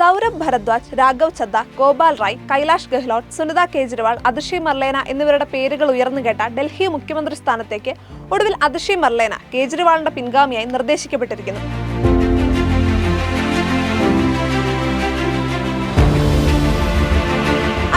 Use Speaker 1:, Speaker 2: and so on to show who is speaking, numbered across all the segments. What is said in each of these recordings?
Speaker 1: സൗരഭ് ഭരദ്വാജ് രാഘവ് ചദ്ദ ഗോപാൽ റായ് കൈലാഷ് ഗെഹ്ലോട്ട് സുനിത കേജ്രിവാൾ അതിഷി മർലേന എന്നിവരുടെ പേരുകൾ ഉയർന്നു കേട്ട ഡൽഹി മുഖ്യമന്ത്രി സ്ഥാനത്തേക്ക് ഒടുവിൽ അതിഷി മർലേന കേജ്രിവാളിന്റെ പിൻഗാമിയായി നിർദ്ദേശിക്കപ്പെട്ടിരിക്കുന്നു.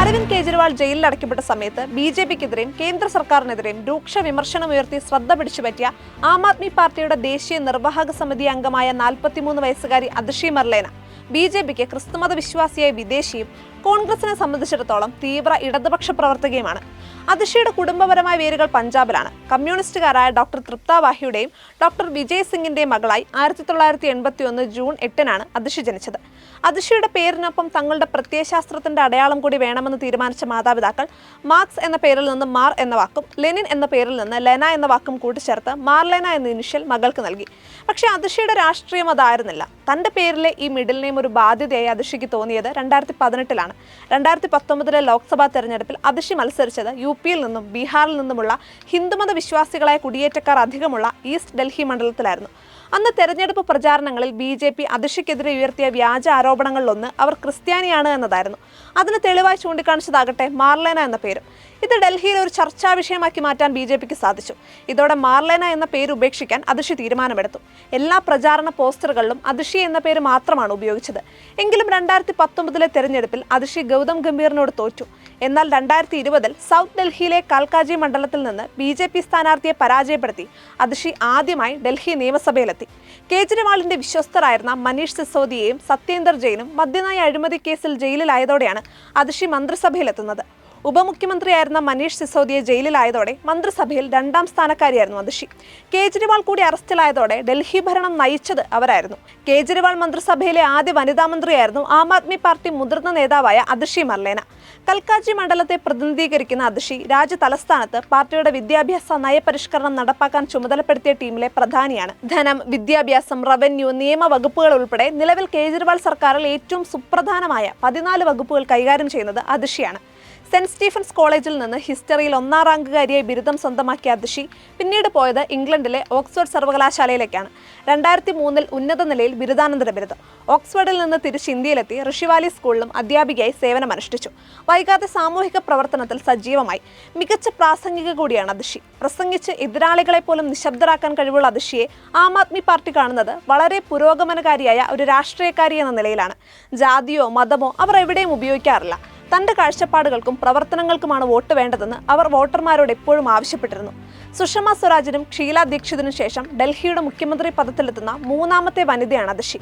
Speaker 1: അരവിന്ദ് കേജ്രിവാൾ ജയിലിൽ അടയ്ക്കപ്പെട്ട സമയത്ത് ബി ജെ പിക്കെതിരെയും കേന്ദ്ര സർക്കാരിനെതിരെയും രൂക്ഷ വിമർശനമുയർത്തി ശ്രദ്ധ പിടിച്ചുപറ്റിയ ആം ആദ്മി പാർട്ടിയുടെ ദേശീയ നിർവാഹക സമിതി അംഗമായ നാൽപ്പത്തിമൂന്ന് വയസ്സുകാരി അതിഷി മർലേന ബി ജെ പിക്ക് ക്രിസ്തുമത വിശ്വാസിയായ വിദേശിയും കോൺഗ്രസിനെ സംബന്ധിച്ചിടത്തോളം തീവ്ര ഇടതുപക്ഷ പ്രവർത്തകയുമാണ്. അതിഷയുടെ കുടുംബപരമായ വേരുകൾ പഞ്ചാബിലാണ്. കമ്മ്യൂണിസ്റ്റുകാരായ ഡോക്ടർ തൃപ്ത വാഹിയുടെയും ഡോക്ടർ വിജയ് സിംഗിന്റെയും മകളായി ആയിരത്തി തൊള്ളായിരത്തി എൺപത്തി ഒന്ന് ജൂൺ എട്ടിനാണ് അതിഷി ജനിച്ചത്. അതിഷയുടെ പേരിനൊപ്പം തങ്ങളുടെ പ്രത്യയശാസ്ത്രത്തിന്റെ അടയാളം കൂടി വേണമെന്ന് തീരുമാനിച്ച മാതാപിതാക്കൾ മാർക്സ് എന്ന പേരിൽ നിന്ന് മാർ എന്ന വാക്കും ലെനിൻ എന്ന പേരിൽ നിന്ന് ലെന എന്ന വാക്കും കൂട്ടിച്ചേർത്ത് മാർലെന എന്ന ഇനിഷ്യൽ മകൾക്ക് നൽകി. പക്ഷേ അതിഷയുടെ രാഷ്ട്രീയം അതായിരുന്നില്ല തന്റെ പേരിലെ ഈ മിഡിൽ നെയിം ഒരു ബാധ്യതയായി അതിഷിക്ക് തോന്നിയത് രണ്ടായിരത്തി പതിനെട്ടിലാണ് രണ്ടായിരത്തി പത്തൊമ്പതിലെ ലോക്സഭാ തെരഞ്ഞെടുപ്പിൽ അതിഷി മത്സരിച്ചത് യു പിയിൽ നിന്നും ബീഹാറിൽ നിന്നുമുള്ള ഹിന്ദുമത വിശ്വാസികളായ കുടിയേറ്റക്കാർ അധികമുള്ള ഈസ്റ്റ് ഡൽഹി മണ്ഡലത്തിലായിരുന്നു. അന്ന് തെരഞ്ഞെടുപ്പ് പ്രചാരണങ്ങളിൽ ബി ജെ പി അതിഷയ്ക്കെതിരെ ഉയർത്തിയ വ്യാജ ആരോപണങ്ങളിലൊന്ന് അവർ ക്രിസ്ത്യാനിയാണ് എന്നതായിരുന്നു. അതിന് തെളിവായി ചൂണ്ടിക്കാണിച്ചതാകട്ടെ മാർലേന എന്ന പേരും. ഇത് ഡൽഹിയിൽ ഒരു ചർച്ചാ വിഷയമാക്കി മാറ്റാൻ ബി ജെ പിക്ക് സാധിച്ചു. ഇതോടെ മാർലേന എന്ന പേര് ഉപേക്ഷിക്കാൻ അതിഷി തീരുമാനമെടുത്തു. എല്ലാ പ്രചാരണ പോസ്റ്ററുകളിലും അതിഷി എന്ന പേര് മാത്രമാണ് ഉപയോഗിച്ചത്. എങ്കിലും രണ്ടായിരത്തി പത്തൊമ്പതിലെ തെരഞ്ഞെടുപ്പിൽ അതിഷി ഗൗതം ഗംഭീറിനോട് തോറ്റു. എന്നാൽ രണ്ടായിരത്തി ഇരുപതിൽ സൗത്ത് ഡൽഹിയിലെ കാൽക്കാജി മണ്ഡലത്തിൽ നിന്ന് ബി ജെ പി സ്ഥാനാർത്ഥിയെ പരാജയപ്പെടുത്തി അതിഷി ആദ്യമായി ഡൽഹി നിയമസഭയിലെത്തി. കേജ്രിവാളിന്റെ വിശ്വസ്തരായിരുന്ന മനീഷ് സിസോദിയെയും സത്യേന്ദർ ജെയിനും മദ്യനായ അഴിമതി കേസിൽ ജയിലിലായതോടെയാണ് അതിഷി മന്ത്രിസഭയിലെത്തുന്നത്. ഉപമുഖ്യമന്ത്രിയായിരുന്ന മനീഷ് സിസോദിയെ ജയിലിലായതോടെ മന്ത്രിസഭയിൽ രണ്ടാം സ്ഥാനക്കാരിയായിരുന്നു അതിഷി. കേജ്രിവാൾ കൂടി അറസ്റ്റിലായതോടെ ഡൽഹി ഭരണം നയിച്ചത് അവരായിരുന്നു. കേജ്രിവാൾ മന്ത്രിസഭയിലെ ആദ്യ വനിതാ മന്ത്രിയായിരുന്നു ആം ആദ്മി പാർട്ടി മുതിർന്ന നേതാവായ അതിഷി മർലേന. കൽക്കാജി മണ്ഡലത്തെ പ്രതിനിധീകരിക്കുന്ന അതിഷി രാജ്യ തലസ്ഥാനത്ത് പാർട്ടിയുടെ വിദ്യാഭ്യാസ നയപരിഷ്കരണം നടപ്പാക്കാൻ ചുമതലപ്പെടുത്തിയ ടീമിലെ പ്രധാനിയാണ്. ധനം വിദ്യാഭ്യാസം റവന്യൂ നിയമ വകുപ്പുകൾ ഉൾപ്പെടെ നിലവിൽ കേജ്രിവാൾ സർക്കാരിൽ ഏറ്റവും സുപ്രധാനമായ പതിനാല് വകുപ്പുകൾ കൈകാര്യം ചെയ്യുന്നത് അതിഷിയാണ്. സെന്റ് സ്റ്റീഫൻസ് കോളേജിൽ നിന്ന് ഹിസ്റ്ററിയിൽ ഒന്നാം റാങ്കുകാരിയായി ബിരുദം സ്വന്തമാക്കിയ അതിഷി പിന്നീട് പോയത് ഇംഗ്ലണ്ടിലെ ഓക്സ്ഫോർഡ് സർവകലാശാലയിലേക്കാണ്. രണ്ടായിരത്തി മൂന്നിൽ ഉന്നത നിലയിൽ ബിരുദാനന്തര ബിരുദം. ഓക്സ്ഫോർഡിൽ നിന്ന് തിരിച്ച് ഇന്ത്യയിലെത്തി ഋഷിവാലി സ്കൂളിലും അധ്യാപികയായി സേവനമനുഷ്ഠിച്ചു വൈകാതെ സാമൂഹിക പ്രവർത്തനത്തിൽ സജീവമായി. മികച്ച പ്രാസംഗിക കൂടിയാണ് അതിഷി പ്രസംഗിച്ച് എതിരാളികളെ പോലും നിശബ്ദരാക്കാൻ കഴിവുള്ള അതിഷിയെ ആം ആദ്മി പാർട്ടി കാണുന്നത് വളരെ പുരോഗമനകാരിയായ ഒരു രാഷ്ട്രീയക്കാരി എന്ന നിലയിലാണ്. ജാതിയോ മതമോ അവർ എവിടെയും ഉപയോഗിക്കാറില്ല. തന്റെ കാഴ്ചപ്പാടുകൾക്കും പ്രവർത്തനങ്ങൾക്കുമാണ് വോട്ട് വേണ്ടതെന്ന് അവർ വോട്ടർമാരോട് എപ്പോഴും ആവശ്യപ്പെട്ടിരുന്നു. സുഷമ സ്വരാജിനും ഷീല ദീക്ഷിതിനും ശേഷം ഡൽഹിയുടെ മുഖ്യമന്ത്രി പദത്തിലെത്തുന്ന മൂന്നാമത്തെ വനിതയാണ് അതിഷി.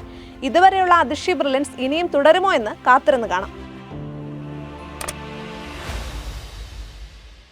Speaker 1: ഇതുവരെയുള്ള അതിഷി ബ്രില്യൻസ് ഇനിയും തുടരുമോ എന്ന് കാത്തിരുന്ന് കാണാം.